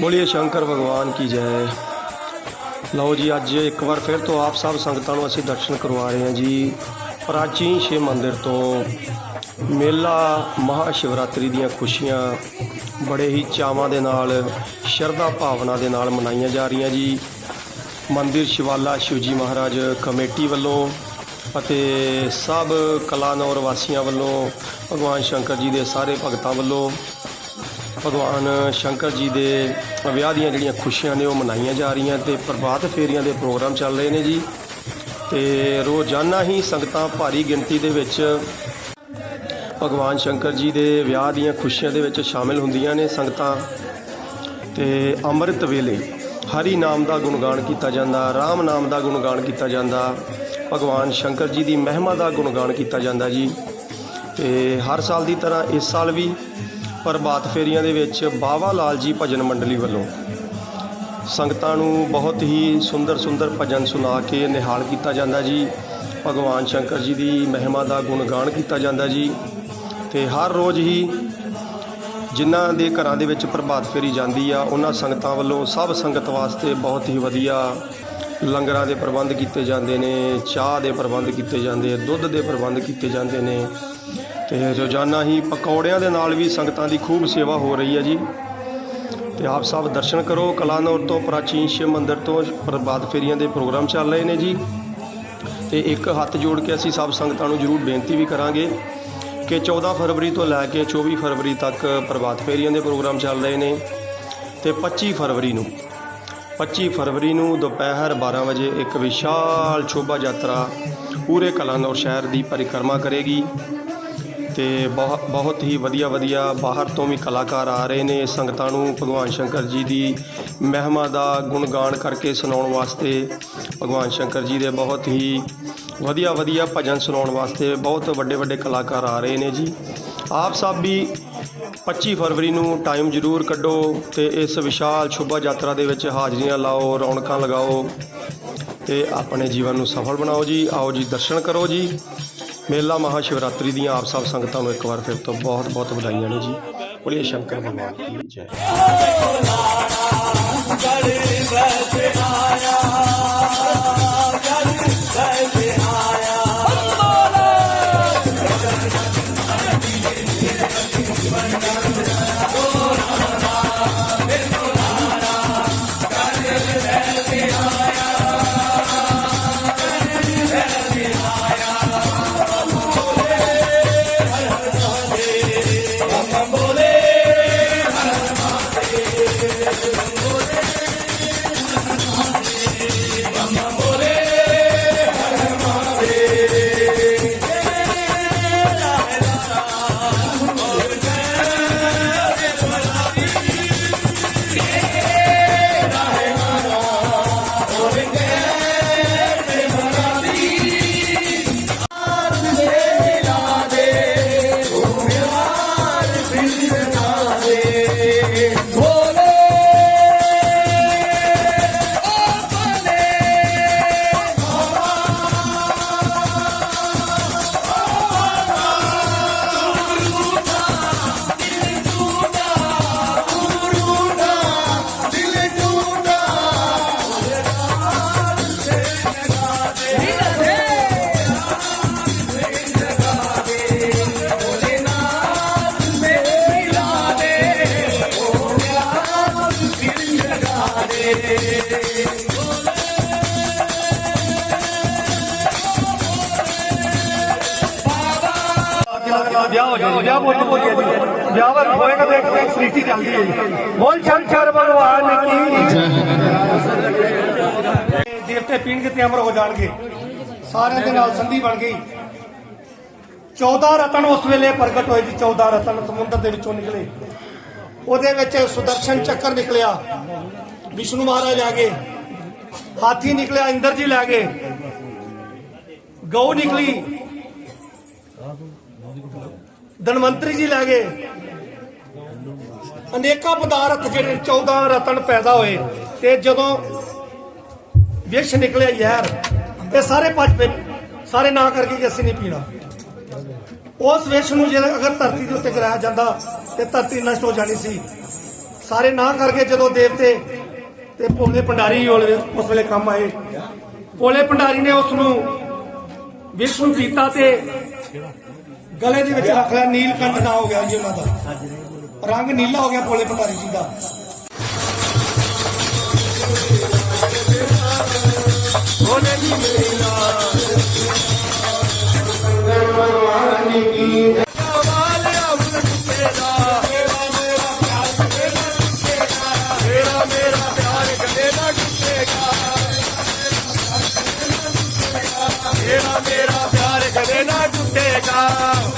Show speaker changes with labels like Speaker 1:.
Speaker 1: ਬੋਲੀਏ, ਸ਼ੰਕਰ ਭਗਵਾਨ ਕੀ ਜੈ। ਲਓ ਜੀ, ਅੱਜ ਇੱਕ ਵਾਰ ਫਿਰ ਤੋਂ ਆਪ ਸਭ ਸੰਗਤਾਂ ਨੂੰ ਅਸੀਂ ਦਰਸ਼ਨ ਕਰਵਾ ਰਹੇ ਹਾਂ ਜੀ। ਪ੍ਰਾਚੀਨ ਸ਼ਿਵ ਮੰਦਿਰ ਤੋਂ ਮੇਲਾ ਮਹਾ ਸ਼ਿਵਰਾਤਰੀ ਦੀਆਂ ਖੁਸ਼ੀਆਂ ਬੜੇ ਹੀ ਚਾਵਾਂ ਦੇ ਨਾਲ, ਸ਼ਰਧਾ ਭਾਵਨਾ ਦੇ ਨਾਲ ਮਨਾਈਆਂ ਜਾ ਰਹੀਆਂ ਜੀ। ਮੰਦਿਰ ਸ਼ਿਵਾਲਾ ਸ਼ਿਵਜੀ ਮਹਾਰਾਜ ਕਮੇਟੀ ਵੱਲੋਂ ਅਤੇ ਸਭ ਕਲਾਨੌਰ ਵਾਸੀਆਂ ਵੱਲੋਂ, ਭਗਵਾਨ ਸ਼ੰਕਰ ਜੀ ਦੇ ਸਾਰੇ ਭਗਤਾਂ ਵੱਲੋਂ ਭਗਵਾਨ ਸ਼ੰਕਰ ਜੀ ਦੇ ਵਿਆਹ ਦੀਆਂ ਜਿਹੜੀਆਂ ਖੁਸ਼ੀਆਂ ਨੇ ਉਹ ਮਨਾਈਆਂ ਜਾ ਰਹੀਆਂ ਤੇ ਪ੍ਰਭਾਤ ਫੇਰੀਆਂ ਦੇ ਪ੍ਰੋਗਰਾਮ ਚੱਲ ਰਹੇ ਨੇ ਜੀ। ਤੇ ਰੋਜ਼ਾਨਾ ਹੀ ਸੰਗਤਾਂ ਭਾਰੀ ਗਿਣਤੀ ਦੇ ਵਿੱਚ ਭਗਵਾਨ ਸ਼ੰਕਰ ਜੀ ਦੇ ਵਿਆਹ ਦੀਆਂ ਖੁਸ਼ੀਆਂ ਦੇ ਵਿੱਚ ਸ਼ਾਮਿਲ ਹੁੰਦੀਆਂ ਨੇ ਸੰਗਤਾਂ। ਤੇ ਅੰਮ੍ਰਿਤ ਵੇਲੇ ਹਰੀ ਨਾਮ ਦਾ ਗੁਣਗਾਨ ਕੀਤਾ ਜਾਂਦਾ, ਰਾਮ ਨਾਮ ਦਾ ਗੁਣਗਾਨ ਕੀਤਾ ਜਾਂਦਾ, ਭਗਵਾਨ ਸ਼ੰਕਰ ਜੀ ਦੀ ਮਹਿਮਾ ਦਾ ਗੁਣਗਾਨ ਕੀਤਾ ਜਾਂਦਾ ਜੀ। ਤੇ ਹਰ ਸਾਲ ਦੀ ਤਰ੍ਹਾਂ ਇਸ ਸਾਲ ਵੀ ਪ੍ਰਭਾਤ ਫੇਰੀਆਂ ਦੇ ਵਿੱਚ ਬਾਵਾ ਲਾਲ ਜੀ ਭਜਨ ਮੰਡਲੀ ਵੱਲੋਂ ਸੰਗਤਾਂ ਨੂੰ ਬਹੁਤ ਹੀ ਸੁੰਦਰ ਸੁੰਦਰ ਭਜਨ ਸੁਣਾ ਕੇ ਨਿਹਾਲ ਕੀਤਾ ਜਾਂਦਾ ਜੀ। ਭਗਵਾਨ ਸ਼ੰਕਰ ਜੀ ਦੀ ਮਹਿਮਾ ਦਾ ਗੁਣਗਾਨ ਕੀਤਾ ਜਾਂਦਾ ਜੀ ਤੇ ਹਰ ਰੋਜ਼ ਹੀ ਜਿਨ੍ਹਾਂ ਦੇ ਘਰਾਂ ਦੇ ਵਿੱਚ ਪ੍ਰਭਾਤ ਫੇਰੀ ਜਾਂਦੀ ਆ, ਉਹਨਾਂ ਸੰਗਤਾਂ ਵੱਲੋਂ ਸਭ ਸੰਗਤ ਵਾਸਤੇ ਬਹੁਤ ਹੀ ਵਧੀਆ ਲੰਗਰਾਂ ਦੇ ਪ੍ਰਬੰਧ ਕੀਤੇ ਜਾਂਦੇ ਨੇ, ਚਾਹ ਦੇ ਪ੍ਰਬੰਧ ਕੀਤੇ ਜਾਂਦੇ, ਦੁੱਧ ਦੇ ਪ੍ਰਬੰਧ ਕੀਤੇ ਜਾਂਦੇ ਨੇ। ਤੇ ਰੋਜ਼ਾਨਾ ਹੀ ਪਕੌੜਿਆਂ ਦੇ ਨਾਲ ਵੀ ਸੰਗਤਾਂ ਦੀ ਖੂਬ ਸੇਵਾ ਹੋ ਰਹੀ ਹੈ ਜੀ। ਤੇ ਆਪ ਸਭ ਦਰਸ਼ਨ ਕਰੋ। ਕਲਾਨੌਰ ਤੋਂ ਪ੍ਰਾਚੀਨ ਸ਼ਿਵ ਮੰਦਿਰ ਤੋਂ ਪ੍ਰਭਾਤ ਫੇਰੀਆਂ ਦੇ ਪ੍ਰੋਗਰਾਮ ਚੱਲ ਰਹੇ ਨੇ ਜੀ। ਤੇ ਇੱਕ ਹੱਥ ਜੋੜ ਕੇ ਅਸੀਂ ਸਭ ਸੰਗਤਾਂ ਨੂੰ ਜ਼ਰੂਰ ਬੇਨਤੀ ਵੀ ਕਰਾਂਗੇ ਕਿ 14 ਫਰਵਰੀ ਤੋਂ ਲੈ ਕੇ 24 ਫਰਵਰੀ ਤੱਕ ਪ੍ਰਭਾਤ ਫੇਰੀਆਂ ਦੇ ਪ੍ਰੋਗਰਾਮ ਚੱਲ ਰਹੇ ਨੇ। ਤੇ 25 ਫਰਵਰੀ ਨੂੰ 25 ਫਰਵਰੀ ਨੂੰ ਦੁਪਹਿਰ 12 ਵਜੇ ਇੱਕ ਵਿਸ਼ਾਲ ਸ਼ੋਭਾ ਯਾਤਰਾ ਪੂਰੇ ਕਲਾਨੌਰ ਸ਼ਹਿਰ ਦੀ ਪਰਿਕਰਮਾ ਕਰੇਗੀ। ਤੇ ਬਹੁਤ ਬਹੁਤ ਹੀ ਵਧੀਆ ਵਧੀਆ ਬਾਹਰ ਤੋਂ ਵੀ ਕਲਾਕਾਰ ਆ ਰਹੇ ਨੇ। ਸੰਗਤਾਂ ਨੂੰ ਭਗਵਾਨ ਸ਼ੰਕਰ ਜੀ ਦੀ ਮਹਿਮਾ ਦਾ ਗੁਣਗਾਨ ਕਰਕੇ ਸੁਣਾਉਣ ਵਾਸਤੇ ਭਗਵਾਨ ਸ਼ੰਕਰ ਜੀ ਦੇ ਬਹੁਤ ਹੀ ਵਧੀਆ ਵਧੀਆ ਭਜਨ ਸੁਣਾਉਣ ਵਾਸਤੇ ਬਹੁਤ ਵੱਡੇ ਵੱਡੇ ਕਲਾਕਾਰ ਆ ਰਹੇ ਨੇ ਜੀ। ਆਪ ਸਭ ਵੀ 25 ਫਰਵਰੀ ਨੂੰ ਟਾਈਮ ਜ਼ਰੂਰ ਕੱਢੋ ਤੇ ਇਸ ਵਿਸ਼ਾਲ ਸ਼ੁਭਾ ਯਾਤਰਾ ਦੇ ਵਿੱਚ ਹਾਜ਼ਰੀਆਂ ਲਾਓ, ਰੌਣਕਾਂ ਲਗਾਓ ਤੇ ਆਪਣੇ ਜੀਵਨ ਨੂੰ ਸਫਲ ਬਣਾਓ ਜੀ। ਆਓ ਜੀ, ਦਰਸ਼ਨ ਕਰੋ ਜੀ। ਮੇਲਾ ਮਹਾਸ਼ਿਵਰਾਤਰੀ ਦੀਆਂ ਆਪ ਸਭ ਸੰਗਤਾਂ ਨੂੰ ਇੱਕ ਵਾਰ ਫਿਰ ਤੋਂ ਬਹੁਤ ਬਹੁਤ ਵਧਾਈਆਂ ਨੇ ਜੀ। ਬੋਲੀਏ ਸ਼ੰਕਰ ਭਗਵਾਨ ਕੀ ਜੈ।
Speaker 2: ਵਿਆਹ ਹੋ ਜਾਏ ਵਿਆਹ ਬਹੁਤ ਹੋ ਗਿਆ ਜੀ ਵਿਆਹ ਵਰ ਹੋਏਗਾ ਤਾਂ ਇੱਕ ਸ੍ਰਿਸ਼ਟੀ ਚੱਲਦੀ ਹੈ ਬੋਲ ਸ਼ੰਕਰ ਭਗਵਾਨ ਕੀ ਦੇਵਤੇ ਪੀਣ ਤੇ ਅਮਰ ਹੋ ਜਾਣਗੇ ਸਾਰਿਆਂ ਦੇ ਨਾਲ ਸੰਧੀ ਬਣ ਗਈ 14 ਰਤਨ ਉਸ ਵੇਲੇ ਪ੍ਰਗਟ ਹੋਏ ਜੀ 14 ਰਤਨ ਸਮੁੰਦਰ ਦੇ ਵਿੱਚੋਂ ਨਿਕਲੇ ਉਹਦੇ ਵਿੱਚ ਸੁਦਰਸ਼ਨ ਚੱਕਰ ਨਿਕਲਿਆ ਵਿਸ਼ਨੂੰ ਮਹਾਰਾਜ ਆ ਗਏ। ਹਾਥੀ ਨਿਕਲਿਆ ਇੰਦਰ ਜੀ ਲੈ ਗਏ। ਗਊ ਨਿਕਲੀ। ਧਨਵੰਤਰੀ ਜੀ ਲੈ ਗਏ। ਅਨੇਕਾਂ ਪਦਾਰਥ ਜਿਹੜੇ 14 ਰਤਨ ਪੈਦਾ ਹੋਏ ਤੇ ਜਦੋਂ ਵਿਸ਼ ਨਿਕਲਿਆ ਯਾਰ ਤੇ ਸਾਰੇ ਭੱਜ ਪਏ। ਸਾਰੇ ਨਾ ਕਰਕੇ ਕਿ ਅਸੀਂ ਨਹੀਂ ਪੀਣਾ। ਉਸ ਵਿਸ਼ ਨੂੰ ਜੇ ਅਗਰ ਧਰਤੀ ਦੇ ਉੱਤੇ ਗਿਰਾਇਆ ਜਾਂਦਾ ਤੇ ਧਰਤੀ ਨਸ਼ਟ ਹੋ ਜਾਣੀ ਸੀ। ਸਾਰੇ ਨਾ ਕਰਕੇ ਜਦੋਂ ਦੇਵਤੇ ਤੇ ਭੋਲੇ ਭੰਡਾਰੀ ਉਸ ਵੇਲੇ ਕੰਮ ਆਏ। ਭੋਲੇ ਭੰਡਾਰੀ ਨੇ ਉਸ ਨੂੰ ਵਿਸ਼ਨੂੰ ਕੀਤਾ ਤੇ ਗਲੇ ਦੇ ਵਿੱਚ ਰੱਖ ਲਿਆ, ਨੀਲਕੰਠ ਨਾ ਹੋ ਗਿਆ ਜੀ ਉਹਨਾਂ ਦਾ। ਰੰਗ ਨੀਲਾ ਹੋ ਗਿਆ ਭੋਲੇ ਭੰਡਾਰੀ ਜੀ ਦਾ।
Speaker 1: Natal.